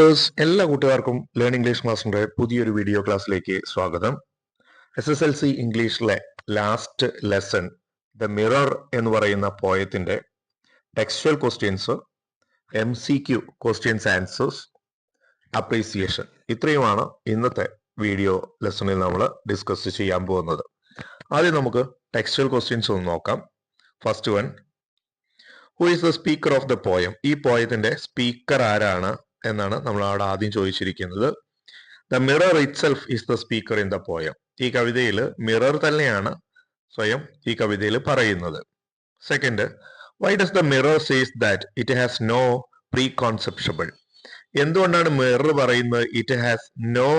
Dears എല്ലാ കൂട്ടുകാർക്കും learn English ക്ലാസ്സിന്റെ പുതിയൊരു വീഡിയോ ക്ലാസ്സിലേക്ക് സ്വാഗതം. എസ് എസ് എൽ സി ഇംഗ്ലീഷിലെ ലാസ്റ്റ് ലെസൺ ദ മിറർ എന്ന് പറയുന്ന പോയത്തിന്റെ textual questions M C Q questions answers appreciation ഇത്രയുമാണ് ഇന്നത്തെ വീഡിയോ ലെസണിൽ നമ്മൾ ഡിസ്കസ് ചെയ്യാൻ പോകുന്നത്. ആദ്യം നമുക്ക് ടെക്സ്ച്വൽ ക്വസ്റ്റ്യൻസ് ഒന്ന് നോക്കാം. First one who is the speaker of the poem ഈ പോയത്തിന്റെ സ്പീക്കർ ആരാണ്? എന്നാണ് നമ്മൾ അവിടെ ആദ്യം ചോദിച്ചിരിക്കുന്നത്. The mirror itself is the speaker in the poem ഈ കവിതയിൽ മിറർ തന്നെയാണ് സ്വയം ഈ കവിതയിൽ പറയുന്നത്. Second why does the mirror says that it has no preconceptions എന്തുകൊണ്ടാണ് മിറർ പറയുന്നത് it has no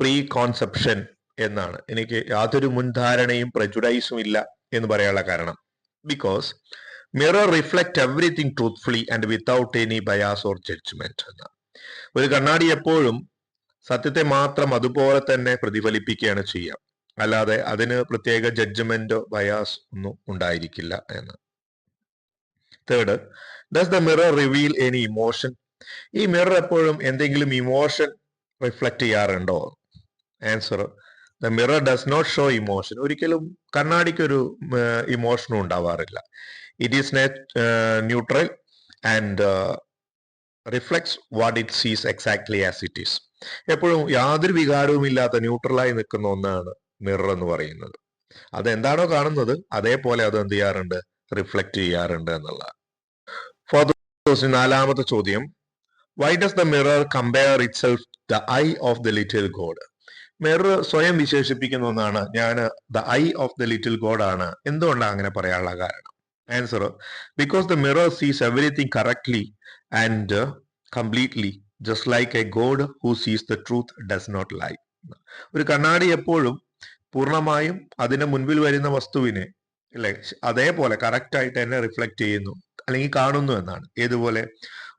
preconception എന്നാണ്? എനിക്ക് യാതൊരു മുൻധാരണയും പ്രജുഡൈസും ഇല്ല എന്ന് പറയാനുള്ള കാരണം. Because mirror reflect everything truthfully and without any bias or judgement എന്ന. ഒരു കണ്ണാടി എപ്പോഴും സത്യത്തെ മാത്രം അതുപോലെ തന്നെ പ്രതിഫലിപ്പിക്കുകയാണ് ചെയ്യുക. അല്ലാതെ അതിന് പ്രത്യേക ജഡ്ജ്മെന്റോ ബയാസ് ഒന്നും ഉണ്ടായിരിക്കില്ല എന്ന്. Third does the mirror reveal any emotion ഈ മിറർ എപ്പോഴും എന്തെങ്കിലും ഇമോഷൻ റിഫ്ലക്ട് ചെയ്യാറുണ്ടോ? Answer the mirror does not show emotion ഒരിക്കലും കണ്ണാടിക്കൊരു ഇമോഷനും ഉണ്ടാവാറില്ല. It is neutral and reflects what it sees exactly as it is എപ്പോഴും യാതൊരു വികാരവും ഇല്ലാത്ത ന്യൂട്രലായി നിൽക്കുന്ന ഒന്നാണ് മിറർ എന്ന് പറയുന്നത്. അതെന്താണോ കാണുന്നത് അതേപോലെ അത് എന്ത് ചെയ്യാറുണ്ട്? റിഫ്ലക്ട് ചെയ്യാറുണ്ട് എന്നുള്ള നാലാമത്തെ ചോദ്യം. Why does the mirror compare itself the eye of the little god mirror സ്വയം വിശേഷിപ്പിക്കുന്ന ഒന്നാണ്. ഞാൻ the eye of the little god ആണ്. എന്തുകൊണ്ടാണ് അങ്ങനെ പറയാനുള്ള കാരണം? Answer because the mirror sees everything correctly and completely just like a god who sees the truth does not lie ഒരു കണ്ണാടി എപ്പോഴും പൂർണമായും അതിന് മുൻപിൽ വരുന്ന വസ്തുവിനെ അല്ലെ അതേപോലെ കറക്റ്റ് ആയിട്ട് തന്നെ റിഫ്ലക്ട് ചെയ്യുന്നു അല്ലെങ്കിൽ കാണുന്നു എന്നാണ്. ഏതുപോലെ?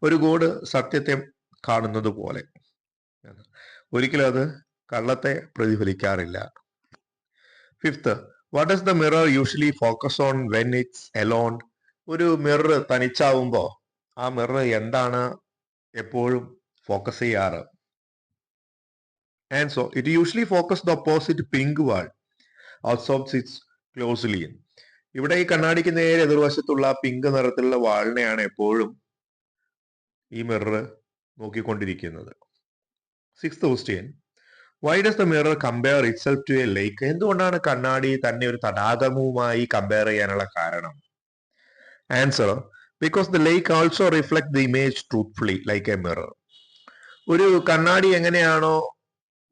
ഒരു ഗോഡ് സത്യത്തെ കാണുന്നത് പോലെ. ഒരിക്കലും അത് കള്ളത്തെ പ്രതിഫലിക്കാറില്ല. Fifth what is the mirror usually focus on when it's alone ഒരു മിറർ തനിച്ചാവുമ്പോൾ ആ മിറർ എന്താണ് എപ്പോഴും ഫോക്കസ് ചെയ്യാറ്? And so it usually focus the opposite pink wall ഔട്ട്സോപ്സ് it's closely ഇവിടെ ഈ കണ്ണാടിക്ക് നേരെ എതിർവശത്തുള്ള പിങ്ക് നിറത്തിലുള്ള വാളിനെയാണ് എപ്പോഴും ഈ mirror നോക്കിക്കൊണ്ടിരിക്കുന്നത്. Six question why does the mirror compare itself to a lake എന്തുകൊണ്ടാണ് കണ്ണാടി തന്നെ ഒരു തടാകവുമായി കമ്പയർ ചെയ്യാനുള്ള കാരണം? Answer because the lake also reflect the image truthfully like a mirror ഒരു കണ്ണാടി എങ്ങനെയാണോ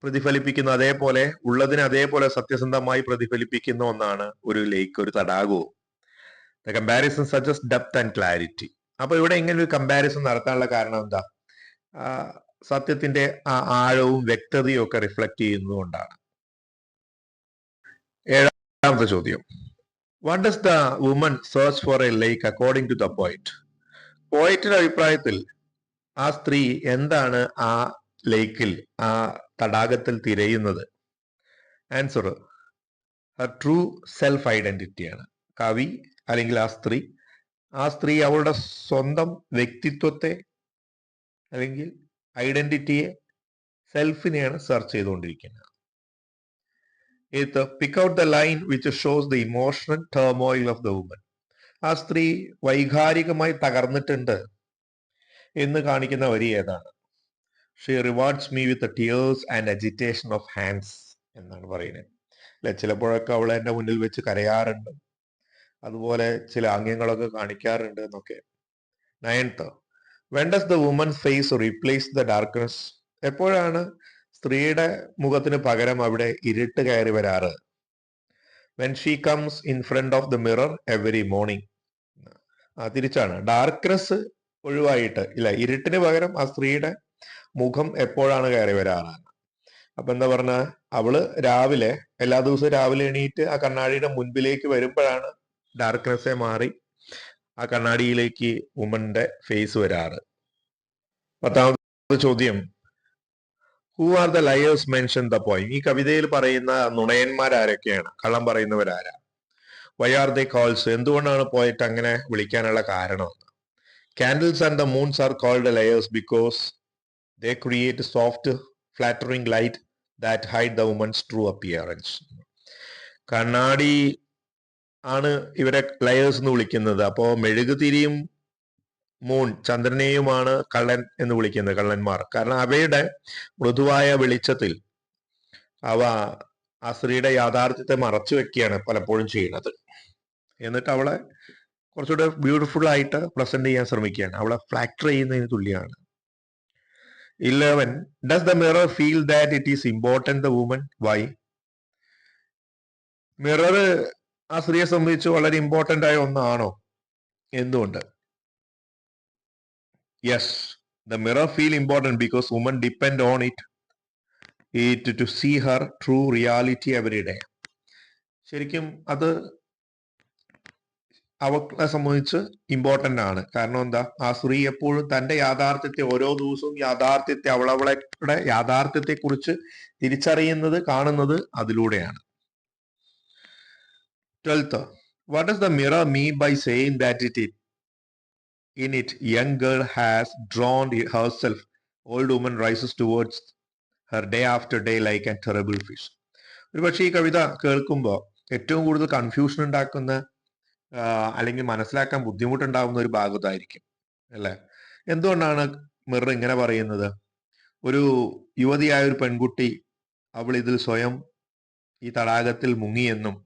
പ്രതിഫലിപ്പിക്കുന്ന അതേപോലെ ഉള്ളതിനെ അതേപോലെ സത്യസന്ധമായി പ്രതിഫലിപ്പിക്കുന്ന ഒന്നാണ് ഒരു ലേക്ക് ഒരു തടാകവും. The comparison suggest depth and clarity അപ്പൊ ഇവിടെ ഇങ്ങനെ ഒരു കമ്പാരിസൺ നടത്താനുള്ള കാരണം എന്താ? സത്യത്തിന്റെ ആ ആഴവും വ്യക്തതയും ഒക്കെ റിഫ്ലക്ട് ചെയ്യുന്നതുകൊണ്ടാണ്. ഏഴാമത്തെ ചോദ്യം. What does the woman search for a like according to the poet പോയിറ്റിന്റെ അഭിപ്രായത്തിൽ ആ സ്ത്രീ എന്താണ് ആ ലേക്കിൽ ആ തടാകത്തിൽ തിരയുന്നത്? ആൻസർ ട്രൂ സെൽഫ് ഐഡന്റിറ്റിയാണ് കവി അല്ലെങ്കിൽ ആ സ്ത്രീ. ആ സ്ത്രീ അവളുടെ സ്വന്തം വ്യക്തിത്വത്തെ അല്ലെങ്കിൽ ഐഡന്റിറ്റിയെ സെൽഫിനെയാണ് സെർച്ച് ചെയ്തുകൊണ്ടിരിക്കുന്നത്. ഇത് pick out the line which shows the emotional turmoil of the woman ആ സ്ത്രീ വൈകാരികമായി തകർന്നിട്ടുണ്ട് എന്ന് കാണിക്കുന്ന വരി ഏതാണ്? She rewards me with tears and agitation of hands എന്നാണ് പറയുന്നത്. അല്ലെ ചിലപ്പോഴൊക്കെ അവൾ എന്റെ മുന്നിൽ വെച്ച് കരയാറുണ്ട്. അതുപോലെ ചില ആംഗ്യങ്ങളൊക്കെ കാണിക്കാറുണ്ട് എന്നൊക്കെ. Ninth when does the woman face replace the darkness എപ്പോഴാണ് സ്ത്രീയുടെ മുഖത്തിന് പകരം അവിടെ ഇരുട്ട് കയറി വരാറ്? When she comes in front of the mirror every morning ആ തിരിച്ചാണ്. ഡാർക്ക്നെസ് ഒഴിവായിട്ട് ഇല്ല ഇരുട്ടിന് പകരം ആ സ്ത്രീയുടെ മുഖം എപ്പോഴാണ് കയറി വരാറ്? അപ്പൊ എന്താ പറഞ്ഞ? അവൾ രാവിലെ എല്ലാ ദിവസവും രാവിലെ എണീറ്റ് ആ കണ്ണാടിയുടെ മുൻപിലേക്ക് വരുമ്പോഴാണ് ഡാർക്ക്നെസ്സെ മാറി ആ കണ്ണാടിയിലേക്ക് വുമന്റെ ഫേസ് വരാറ്. പത്താമത്തെ ചോദ്യം. Who are the liars mention the point ഈ കവിതയിൽ പറയുന്ന നുണയന്മാരാരൊക്കെയാണ് കള്ളം പറയുന്നവരാരാ വൈ ആർ ദേ കോൾസ് എന്തുകൊണ്ടാണ് പോയിട്ട് അങ്ങനെ വിളിക്കാനുള്ള കാരണം? Candles and the moons are called liars because they create soft flattering light that hide the woman's true appearance കണ്ണാടി ആണ് ഇവരെ ലയേഴ്സ് എന്ന് വിളിക്കുന്നത്. അപ്പോ മെഴുകുതിരിയും മൂൺ ചന്ദ്രനെയുമാണ് കള്ളൻ എന്ന് വിളിക്കുന്നത് കള്ളന്മാർ. കാരണം അവയുടെ മൃദുവായ വെളിച്ചത്തിൽ അവ ആ സ്ത്രീയുടെ യാഥാർത്ഥ്യത്തെ മറച്ചു വെക്കുകയാണ് പലപ്പോഴും ചെയ്യുന്നത്. എന്നിട്ട് അവളെ കുറച്ചുകൂടെ ബ്യൂട്ടിഫുൾ ആയിട്ട് പ്രസന്റ് ചെയ്യാൻ ശ്രമിക്കുകയാണ്. അവളെ ഫ്ലാക്ടർ ചെയ്യുന്നതിന് തുല്യമാണ്. Eleven does the mirror feel that it is important the woman why mirror ആ സ്ത്രീയെ സംബന്ധിച്ച് വളരെ ഇമ്പോർട്ടന്റ് ആയ ഒന്നാണോ? എന്തുകൊണ്ട്? Yes the mirror feel important because woman depend on it it to see her true reality every day ശരിക്കും അത് അവളെ സംബന്ധിച്ച് ഇമ്പോർട്ടന്റ് ആണ്. കാരണം എന്താ? ആ സ്ത്രീ എപ്പോഴും തന്റെ യാഥാർത്ഥ്യത്തെ ഓരോ ദിവസവും യാഥാർത്ഥ്യത്തെ അവളവളുടെ യാഥാർത്ഥ്യത്തെ കുറിച്ച് തിരിച്ചറിയുന്നത് കാണുന്നത് അതിലൂടെയാണ്. Twelfth what does the mirror mean by saying that it is? In it, young girl has drawn herself. Old woman rises towards her day after day like and terrible fish ഒരുപക്ഷെ ഈ കവിത കേൾക്കുമ്പോൾ ഏറ്റവും കൂടുതൽ കൺഫ്യൂഷൻ ഉണ്ടാക്കുന്ന അല്ലെങ്കിൽ മനസ്സിലാക്കാൻ ബുദ്ധിമുട്ടുണ്ടാകുന്ന ഒരു ഭാഗത്തായിരിക്കും അല്ലേ എന്തുകൊണ്ടാണ് മിറർ ഇങ്ങനെ പറയുന്നത് ഒരു യുവതിയായ ഒരു പെൺകുട്ടി അവൾ ഇതിൽ സ്വയം ഈ തടാകത്തിൽ മുങ്ങിയെന്നും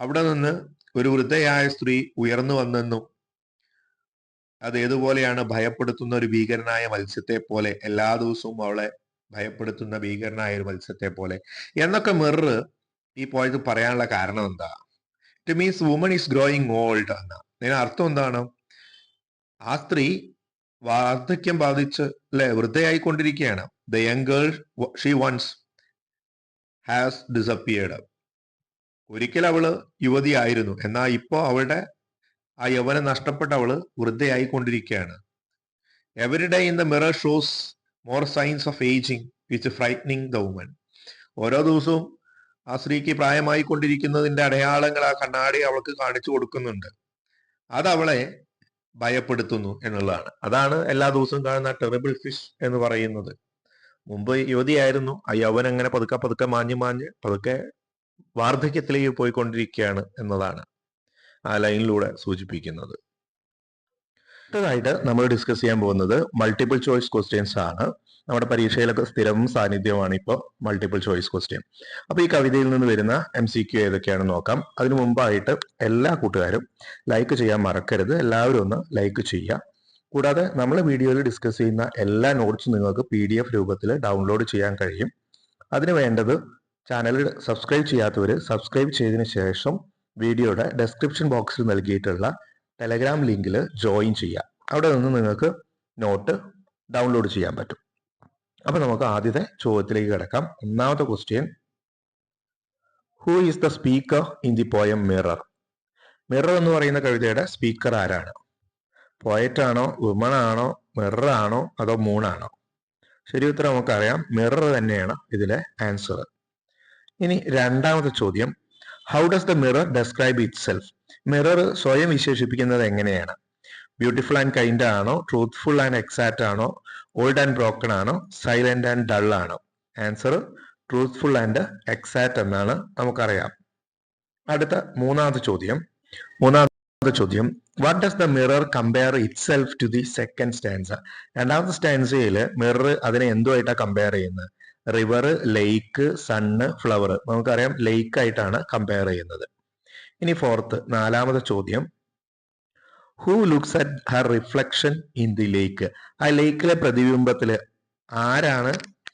അവിടെ നിന്ന് ഒരു വൃദ്ധയായ സ്ത്രീ ഉയർന്നു വന്നെന്നും അത് ഏതുപോലെയാണ് ഭയപ്പെടുത്തുന്ന ഒരു ഭീകരനായ മത്സ്യത്തെ പോലെ എല്ലാ ദിവസവും അവളെ ഭയപ്പെടുത്തുന്ന ഭീകരനായ ഒരു മത്സ്യത്തെ പോലെ. എന്നൊക്കെ മിറർ ഈ പോയത് പറയാനുള്ള കാരണം എന്താ? It means woman is growing old എന്ന. അതിന് അർത്ഥം എന്താണ്? ആ സ്ത്രീ വാർദ്ധക്യം ബാധിച്ച് അല്ലെ വൃദ്ധയായിക്കൊണ്ടിരിക്കുകയാണ്. The young girl she once has disappeared ഒരിക്കൽ അവൾ യുവതിയായിരുന്നു എന്നാൽ ഇപ്പോ അവളുടെ ആ യൗവനം നഷ്ടപ്പെട്ട അവൾ വൃദ്ധയായിക്കൊണ്ടിരിക്കുകയാണ്. Every day in the mirror shows more signs of aging which frightening the woman ഓരോ ദിവസവും ആ സ്ത്രീക്ക് പ്രായമായി കൊണ്ടിരിക്കുന്നതിന്റെ അടയാളങ്ങൾ ആ കണ്ണാടി അവൾക്ക് കാണിച്ചു കൊടുക്കുന്നുണ്ട്. അത് അവളെ ഭയപ്പെടുത്തുന്നു എന്നുള്ളതാണ്. അതാണ് എല്ലാ ദിവസവും കാണുന്ന ടെറിബിൾ ഫിഷ് എന്ന് പറയുന്നത്. മുമ്പ് യുവതിയായിരുന്നു ആ യൗവൻ അങ്ങനെ പതുക്കെ പതുക്കെ മാഞ്ഞ് മാഞ്ഞ് പതുക്കെ വാർദ്ധക്യത്തിലേക്ക് പോയിക്കൊണ്ടിരിക്കുകയാണ് എന്നതാണ് ആ ലൈനിലൂടെ സൂചിപ്പിക്കുന്നത്. അടുത്തതായിട്ട് നമ്മൾ ഡിസ്കസ് ചെയ്യാൻ പോകുന്നത് മൾട്ടിപ്പിൾ ചോയ്സ് ക്വസ്റ്റ്യൻസ് ആണ്. നമ്മുടെ പരീക്ഷയിലൊക്കെ സ്ഥിരവും സാന്നിധ്യമാണ് ഇപ്പോൾ മൾട്ടിപ്പിൾ ചോയ്സ് ക്വസ്റ്റ്യൻ അപ്പോൾ ഈ കവിതയിൽ നിന്ന് വരുന്ന എം സി ക്യു ഏതൊക്കെയാണെന്ന് നോക്കാം. അതിനു മുമ്പായിട്ട് എല്ലാ കൂട്ടുകാരും ലൈക്ക് ചെയ്യാൻ മറക്കരുത്. എല്ലാവരും ഒന്ന് ലൈക്ക് ചെയ്യുക. കൂടാതെ നമ്മൾ വീഡിയോയിൽ ഡിസ്കസ് ചെയ്യുന്ന എല്ലാ നോട്ട്സും നിങ്ങൾക്ക് പി ഡി എഫ് രൂപത്തിൽ ഡൗൺലോഡ് ചെയ്യാൻ കഴിയും. അതിന് വേണ്ടത് ചാനൽ സബ്സ്ക്രൈബ് ചെയ്യാത്തവർ സബ്സ്ക്രൈബ് ചെയ്തതിന് ശേഷം വീഡിയോയുടെ ഡെസ്ക്രിപ്ഷൻ ബോക്സിൽ നൽകിയിട്ടുള്ള ടെലഗ്രാം ലിങ്കിൽ ജോയിൻ ചെയ്യുക. അവിടെ നിന്ന് നിങ്ങൾക്ക് നോട്ട് ഡൗൺലോഡ് ചെയ്യാൻ പറ്റും. അപ്പൊ നമുക്ക് ആദ്യത്തെ ചോദ്യത്തിലേക്ക് കിടക്കാം. ഒന്നാമത്തെ question who is the speaker in the poem mirror mirror എന്ന് പറയുന്ന കവിതയുടെ സ്പീക്കർ ആരാണ്? പോയറ്റ് ആണോ വിമൺ ആണോ മിറർ ആണോ അതോ മൂണാണോ ശരി ഉത്തരം നമുക്കറിയാം. മിറർ തന്നെയാണ് ഇതിലെ ആൻസർ ഇനി രണ്ടാമത്തെ ചോദ്യം. How does the mirror describe itself mirror സ്വയം വിശേഷിപ്പിക്കുന്നത് എങ്ങനെയാണ്? ബ്യൂട്ടിഫുൾ ആൻഡ് കൈൻഡ് ആണോ? ട്രൂത്ത്ഫുൾ ആൻഡ് എക്സാക്റ്റ് ആണോ? ഓൾഡ് ആൻഡ് ബ്രോക്കൺ ആണോ? സൈലന്റ് ആൻഡ് ഡൾ ആണോ? ആൻസർ ട്രൂത്ത്ഫുൾ ആൻഡ് എക്സാക്റ്റ് എന്നാണ് നമുക്കറിയാം. അടുത്ത മൂന്നാമത്തെ ചോദ്യം. മൂന്നാമത്തെ ചോദ്യം. What does the mirror compare itself to the second stanza രണ്ടാമത്തെ സ്റ്റാൻസയിൽ മിറർ അതിനെ എന്തുമായിട്ടാണ് കമ്പയർ ചെയ്യുന്നത്? റിവർ ലേക്ക് സണ്ണ് ഫ്ലവർ നമുക്കറിയാം ലേക്ക് ആയിട്ടാണ് കമ്പയർ ചെയ്യുന്നത്. ഇനി ഫോർത്ത് നാലാമത്തെ ചോദ്യം. Who looks at her reflection in the lake ആ ലേക്കിലെ പ്രതിബിംബത്തിൽ ആരാണ്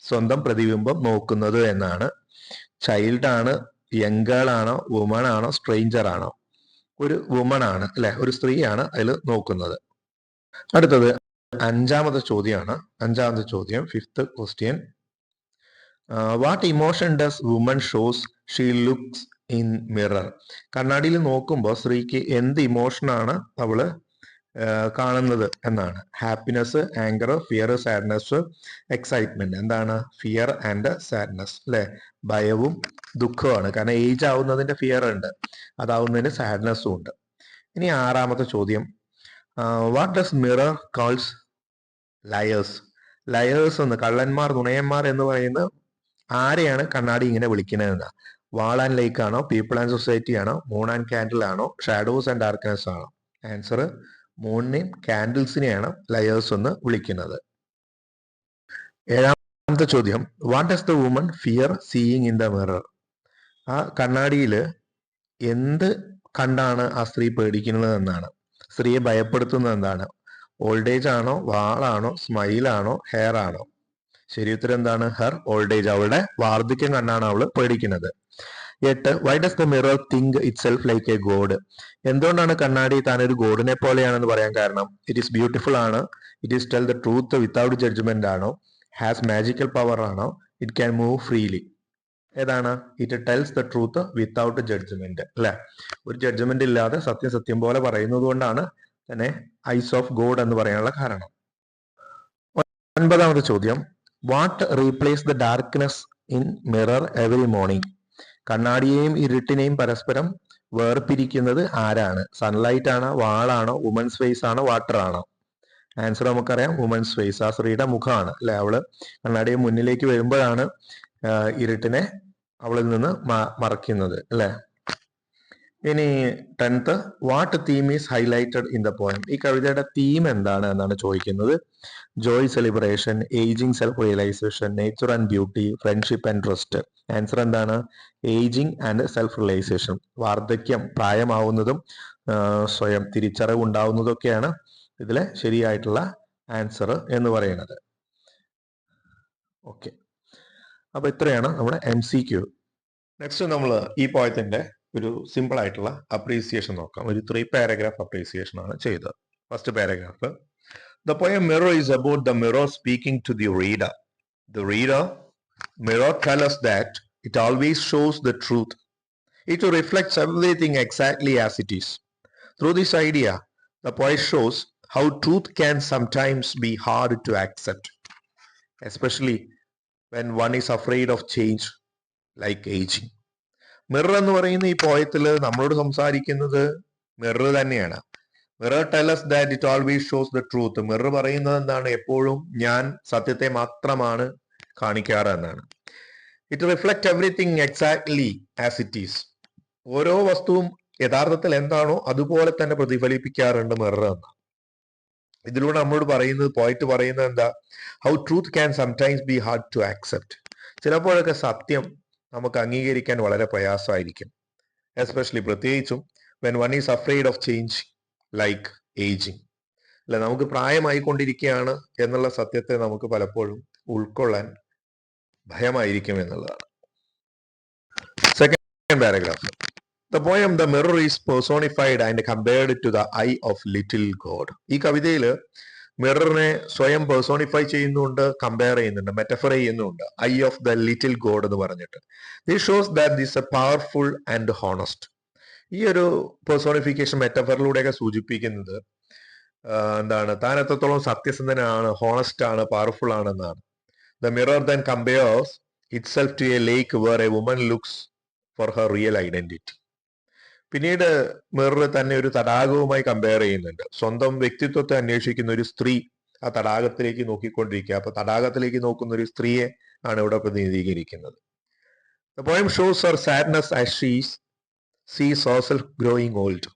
സ്വന്തം പ്രതിബിംബം നോക്കുന്നത് എന്നാണ്. ചൈൽഡ് ആണ് യങ് ഗേൾ ആണോ വുമൺ ആണോ സ്ട്രേഞ്ചർ ആണോ? ഒരു വുമൺ ആണ് അല്ലെ? ഒരു സ്ത്രീയാണ് അതിൽ നോക്കുന്നത്. അടുത്തത് അഞ്ചാമത്തെ ചോദ്യമാണ്. അഞ്ചാമത്തെ ചോദ്യം fifth question what emotion does woman shows she looks in mirror കണ്ണാടിയിൽ നോക്കുമ്പോൾ സ്ത്രീക്ക് എന്ത് ഇമോഷനാണ് അവൾ ആ, കാണുന്നത് എന്നാണ്. Happiness anger fear sadness excitement എന്താണ്? ഫിയർ ആൻഡ് സാഡ്നെസ് അല്ലെ ഭയവും ദുഃഖവുമാണ്. കാരണം ഏജ് ആവുന്നതിന്റെ ഫിയർ ഉണ്ട്. അതാവുന്നതിന് സാഡ്നെസ്സും ഉണ്ട്. ഇനി ആറാമത്തെ ചോദ്യം. What does mirror calls liars liars എന്ന് കള്ളന്മാർ നുണയന്മാർ എന്ന് പറയുന്ന ആരെയാണ് കണ്ണാടി ഇങ്ങനെ വിളിക്കുന്നതെന്ന്? വാൾ ആൻഡ് ലേക്ക് ആണോ? പീപ്പിൾ ആൻഡ് സൊസൈറ്റി ആണോ? മൂൺ ആൻഡ് കാൻഡിൽ ആണോ? ഷാഡോസ് ആൻഡ് ഡാർക്ക്നെസ് ആണോ? ആൻസർ മൂണിനെയും കാൻഡിൽസിനെയാണ് ലയേഴ്സ് എന്ന് വിളിക്കുന്നത്. ഏഴാമത്തെ ചോദ്യം what does the woman fear seeing in the mirror ആ കണ്ണാടിയിൽ എന്ത് കണ്ടാണ് ആ സ്ത്രീ പേടിക്കുന്നത് എന്നാണ്? സ്ത്രീയെ ഭയപ്പെടുത്തുന്നത് എന്താണ്? ഓൾഡ് ഏജ് ആണോ? വാളാണോ സ്മൈലാണോ ഹെയർ ആണോ? ശരി ഉത്തരം എന്താണ്? ഹെർ ഓൾഡ് ഏജ് അവളുടെ വാർദ്ധക്യം കണ്ടാണ് അവൾ പേടിക്കുന്നത്. എട്ട് why does the mirror think itself like a god എന്തുകൊണ്ടാണ് കണ്ണാടി താൻ ഒരു ഗോഡിനെ പോലെയാണെന്ന് പറയാൻ കാരണം? ഇറ്റ് ഈസ് ബ്യൂട്ടിഫുൾ ആണ്. It is tell the truth without judgement ആണോ? ഹാസ് മാജിക്കൽ പവർ ആണോ? ഇറ്റ് ക്യാൻ മൂവ് ഫ്രീലി ഏതാണ്? It tells the truth without judgement അല്ലെ? ഒരു ജഡ്ജ്മെന്റ് ഇല്ലാതെ സത്യം സത്യം പോലെ പറയുന്നത് കൊണ്ടാണ് തന്നെ ഐസ് ഓഫ് ഗോഡ് എന്ന് പറയാനുള്ള കാരണം. ഒൻപതാമത്തെ ചോദ്യം. What replace the darkness in mirror every morning കണ്ണാടിയെയും ഇരുട്ടിനെയും പരസ്പരം വേർപിരിക്കുന്നത് ആരാണ്? സൺലൈറ്റ് ആണോ? വാളാണോ വുമൻസ് ഫേസ് ആണോ? വാട്ടർ ആണോ? ആൻസർ നമുക്കറിയാം. വുമൻസ് ഫേസ് ആ സ്ത്രീയുടെ മുഖമാണ്. അല്ലെ? അവൾ കണ്ണാടിയെ മുന്നിലേക്ക് വരുമ്പോഴാണ് ഇരുട്ടിനെ അവളിൽ നിന്ന് മറയ്ക്കുന്നത്. അല്ലെ? ഇനി tenth what theme is highlighted in the poem ഈ കവിതയുടെ തീം എന്താണ് എന്നാണ് ചോദിക്കുന്നത്. Joy celebration ageing self realisation nature and beauty friendship and trust answer എന്താണ്? ഏജിങ് ആൻഡ് സെൽഫ് റിയലൈസേഷൻ വാർദ്ധക്യം പ്രായമാവുന്നതും സ്വയം തിരിച്ചറിവ് ഉണ്ടാവുന്നതൊക്കെയാണ് ഇതിലെ ശരിയായിട്ടുള്ള ആൻസർ എന്ന് പറയുന്നത്. ഓക്കെ അപ്പൊ ഇത്രയാണ് നമ്മുടെ എം സി ക്യു നെക്സ്റ്റ് നമ്മൾ ഈ പോയത്തിന്റെ ഒരു സിമ്പിൾ ആയിട്ടുള്ള അപ്രീസിയേഷൻ നോക്കാം ഒരു ത്രീ പാരഗ്രാഫ് അപ്രീസിയേഷൻ ആണ് ചെയ്തത് first paragraph the poem mirror is about the mirror speaking to the reader the reader mirror tell us that it always shows the truth. It reflects everything exactly as it is. Through this idea, the poet shows how truth can sometimes be hard to accept, especially when one is afraid of change, like aging. Mirror എന്ന് പറയുന്ന ഈ പോയത്തിൽ നമ്മളോട് സംസാരിക്കുന്നത് mirror തന്നെയാണ്. Mirror tells that it always shows the truth mirror പറയുന്നത് എന്താണ്? എപ്പോഴും ഞാൻ സത്യത്തെ മാത്രമാണ് കാണിക്കാറ് എന്നാണ്. It reflect everything exactly as it is ഓരോ വസ്തുവും യഥാർത്ഥത്തിൽ എന്താണോ അതുപോലെ തന്നെ പ്രതിഫലിപ്പിക്കാറുണ്ട് മിറർ എന്ന്. ഇതിലൂടെ നമ്മളോട് പറയുന്നത് പോയിട്ട് പറയുന്നത് എന്താ? How truth can sometimes be hard to accept ചിലപ്പോഴൊക്കെ സത്യം നമുക്ക് അംഗീകരിക്കാൻ വളരെ പ്രയാസമായിരിക്കും. എസ്പെഷ്യലി പ്രത്യേകിച്ചും when one is afraid of change like ageing അല്ല നമുക്ക് പ്രായമായിക്കൊണ്ടിരിക്കുകയാണ് എന്നുള്ള സത്യത്തെ നമുക്ക് പലപ്പോഴും ഉൾക്കൊള്ളാൻ ഭയമായിരിക്കും എന്നുള്ളതാണ്. Second paragraph the poem the mirror is personified and compared to the eye of little god ഈ കവിതയിൽ മിററിനെ സ്വയം പേഴ്സോണിഫൈ ചെയ്യുന്നുണ്ട് കമ്പയർ ചെയ്യുന്നുണ്ട് മെറ്റഫർ ചെയ്യുന്നുണ്ട്. Eye of the little god എന്ന് പറഞ്ഞിട്ട്. This shows that this a powerful and honest ഈ ഒരു പേഴ്സോണിഫിക്കേഷൻ മെറ്റഫറിലൂടെയൊക്കെ സൂചിപ്പിക്കുന്നത് എന്താണ്? താൻ എത്രത്തോളം സത്യസന്ധനാണ് ഹോണസ്റ്റ് ആണ് പവർഫുൾ ആണെന്നാണ്. The mirror then compares itself to a lake where a woman looks for her real identity പിന്നീട് മിറർ തന്നെ ഒരു തടാകവുമായി കമ്പയർ ചെയ്യുന്നുണ്ട്. സ്വന്തം വ്യക്തിത്വത്തെ അന്വേഷിക്കുന്ന ഒരു സ്ത്രീ ആ തടാകത്തിലേക്ക് നോക്കിക്കൊണ്ടിരിക്കുക. അപ്പൊ തടാകത്തിലേക്ക് നോക്കുന്ന ഒരു സ്ത്രീയെ ആണ് ഇവിടെ പ്രതിനിധീകരിക്കുന്നത്. The poem shows her sadness as she's sees growing old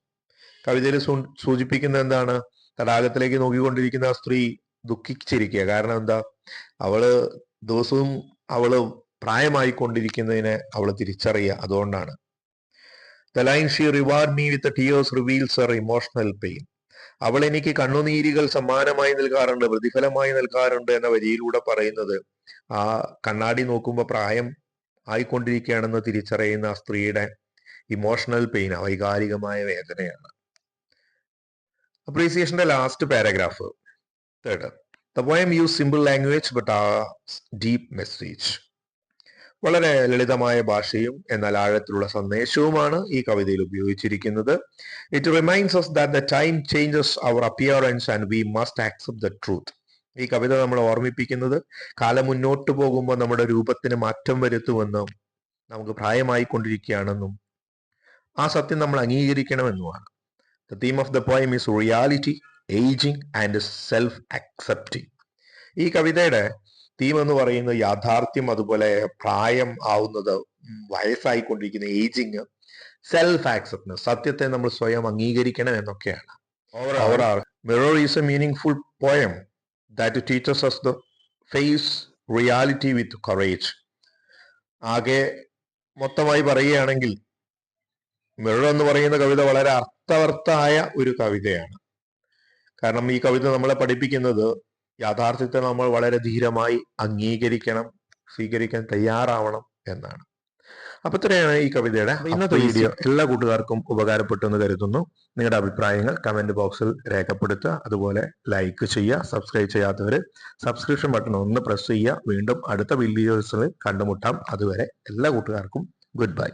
കവിതയിൽ സൂചിപ്പിക്കുന്ന സൂചിപ്പിക്കുന്നത് എന്താണ്? തടാകത്തിലേക്ക് നോക്കിക്കൊണ്ടിരിക്കുന്ന ആ സ്ത്രീ ദുഃഖിച്ചിരിക്കുക. കാരണം എന്താ? അവൾ ദിവസവും അവൾ പ്രായമായിക്കൊണ്ടിരിക്കുന്നതിനെ അവൾ തിരിച്ചറിയുക അതുകൊണ്ടാണ്. The line she reward me with tears reveals her emotional pain അവൾ എനിക്ക് കണ്ണുനീരികൾ സമ്മാനമായി നൽകാറുണ്ട് പ്രതിഫലമായി നൽകാറുണ്ട് എന്ന വരിയിലൂടെ പറയുന്നത് ആ കണ്ണാടി നോക്കുമ്പോൾ പ്രായം ആയിക്കൊണ്ടിരിക്കുകയാണെന്ന് തിരിച്ചറിയുന്ന ആ സ്ത്രീയുടെ ഇമോഷണൽ പെയിൻ വൈകാരികമായ വേദനയാണ്. അപ്രീസിയേഷന്റെ last paragraph third the poem use simple language but a deep message വളരെ ലളിതമായ ഭാഷയും എന്നാൽ ആഴത്തിലുള്ള സന്ദേശവുമാണ് ഈ കവിതയിൽ ഉപയോഗിച്ചിരിക്കുന്നത്. It reminds us that the time changes our appearance and we must accept the truth ഈ കവിത നമ്മൾ ഓർമ്മിപ്പിക്കുന്നത് കാലം മുന്നോട്ട് പോകുമ്പോൾ നമ്മുടെ രൂപത്തിന് മാറ്റം വരുത്തുമെന്നും നമുക്ക് പ്രായമായിക്കൊണ്ടിരിക്കുകയാണെന്നും ആ സത്യം നമ്മൾ അംഗീകരിക്കണമെന്നുമാണ്. The theme of the poem is reality ageing and self accepting ഈ കവിതയുടെ തീം എന്ന് പറയുന്നത് യാഥാർത്ഥ്യം അതുപോലെ പ്രായം ആവുന്നത് വയസ്സായിക്കൊണ്ടിരിക്കുന്ന ഏജിങ് സെൽഫ് ആക്സെപ്റ്റൻസ് സത്യത്തെ നമ്മൾ സ്വയം അംഗീകരിക്കണം എന്നൊക്കെയാണ്. Overall mirror is a meaningful poem that teaches us the face reality with courage ആകെ മൊത്തമായി പറയുകയാണെങ്കിൽ മിറർ എന്ന് പറയുന്ന കവിത വളരെ അർത്ഥവർത്തായ ഒരു കവിതയാണ്. കാരണം ഈ കവിത നമ്മളെ പഠിപ്പിക്കുന്നത് യാഥാർത്ഥ്യത്തെ നമ്മൾ വളരെ ധീരമായി അംഗീകരിക്കണം സ്വീകരിക്കാൻ തയ്യാറാവണം എന്നാണ്. അപ്പൊ ഇത്രയാണ് ഈ കവിതയുടെ ഇന്നത്തെ വീഡിയോ. എല്ലാ കൂട്ടുകാർക്കും ഉപകാരപ്പെട്ടു എന്ന് കരുതുന്നു. നിങ്ങളുടെ അഭിപ്രായങ്ങൾ കമന്റ് ബോക്സിൽ രേഖപ്പെടുത്തുക. അതുപോലെ ലൈക്ക് ചെയ്യുക സബ്സ്ക്രൈബ് ചെയ്യാത്തവര് സബ്സ്ക്രിപ്ഷൻ ബട്ടൺ ഒന്ന് പ്രസ് ചെയ്യുക. വീണ്ടും അടുത്ത വീഡിയോസിൽ കണ്ടുമുട്ടാം. അതുവരെ എല്ലാ കൂട്ടുകാർക്കും ഗുഡ് ബൈ.